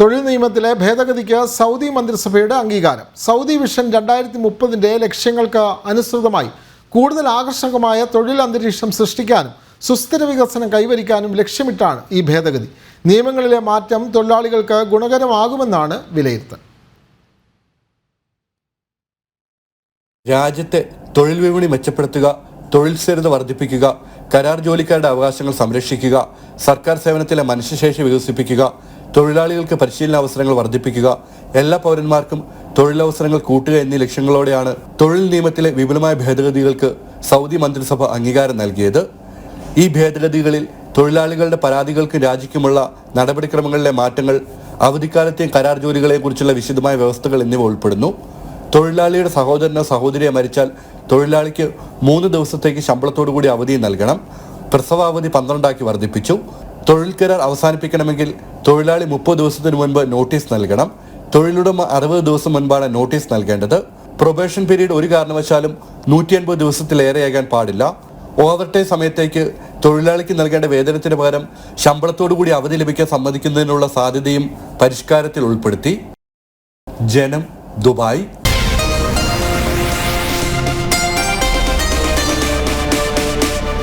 തൊഴിൽ നിയമത്തിലെ ഭേദഗതിക്ക് സൗദി മന്ത്രിസഭയുടെ അംഗീകാരം. സൗദി വിഷൻ രണ്ടായിരത്തി മുപ്പതിന്റെ ലക്ഷ്യങ്ങൾക്ക് അനുസൃതമായി കൂടുതൽ ആകർഷകമായ തൊഴിൽ അന്തരീക്ഷം സൃഷ്ടിക്കാനും സുസ്ഥിര വികസനം കൈവരിക്കാനും ലക്ഷ്യമിട്ടാണ് ഈ ഭേദഗതി. നിയമങ്ങളിലെ മാറ്റം തൊഴിലാളികൾക്ക് ഗുണകരമാകുമെന്നാണ് വിലയിരുത്തൽ. രാജ്യത്തെ തൊഴിൽ വിപണി മെച്ചപ്പെടുത്തുക തൊഴിൽ സ്ഥിരത വർദ്ധിപ്പിക്കുക കരാർ ജോലിക്കാരുടെ അവകാശങ്ങൾ സംരക്ഷിക്കുക സർക്കാർ സേവനത്തിലെ മനുഷ്യശേഷി വികസിപ്പിക്കുക തൊഴിലാളികൾക്ക് പരിശീലന അവസരങ്ങൾ വർദ്ധിപ്പിക്കുക എല്ലാ പൗരന്മാർക്കും തൊഴിലവസരങ്ങൾ കൂട്ടുക എന്നീ ലക്ഷ്യങ്ങളോടെയാണ് തൊഴിൽ നിയമത്തിലെ വിപുലമായ ഭേദഗതികൾക്ക് സൗദി മന്ത്രിസഭ അംഗീകാരം നൽകിയത്. ഈ ഭേദഗതികളിൽ തൊഴിലാളികളുടെ പരാതികൾക്ക് രാജിക്കുമുള്ള നടപടിക്രമങ്ങളിലെ മാറ്റങ്ങൾ അവധിക്കാലത്തെയും കരാർ ജോലികളെക്കുറിച്ചുള്ള വിശദമായ വ്യവസ്ഥകൾ എന്നിവ ഉൾപ്പെടുന്നു. തൊഴിലാളിയുടെ സഹോദരനോ സഹോദരിയെ മരിച്ചാൽ തൊഴിലാളിക്ക് മൂന്ന് ദിവസത്തേക്ക് ശമ്പളത്തോടു കൂടി അവധി നൽകണം. പ്രസവാവധി പന്ത്രണ്ടാക്കി വർദ്ധിപ്പിച്ചു. തൊഴിൽ കരാർ അവസാനിപ്പിക്കണമെങ്കിൽ തൊഴിലാളി മുപ്പത് ദിവസത്തിന് മുൻപ് നോട്ടീസ് നൽകണം. തൊഴിലുടമ അറുപത് ദിവസം മുൻപാണ് നോട്ടീസ് നൽകേണ്ടത്. പ്രൊബേഷൻ പീരീഡ് ഒരു കാരണവശാലും നൂറ്റി അൻപത് ദിവസത്തിലേറെയാകാൻ പാടില്ല. ഓവർ ടൈം സമയത്തേക്ക് തൊഴിലാളിക്ക് നൽകേണ്ട വേതനത്തിന് പകരം ശമ്പളത്തോടു കൂടി അവധി ലഭിക്കാൻ സമ്മതിക്കുന്നതിനുള്ള സാധ്യതയും പരിഷ്കാരത്തിൽ ഉൾപ്പെടുത്തി. ജനം ദുബായ്.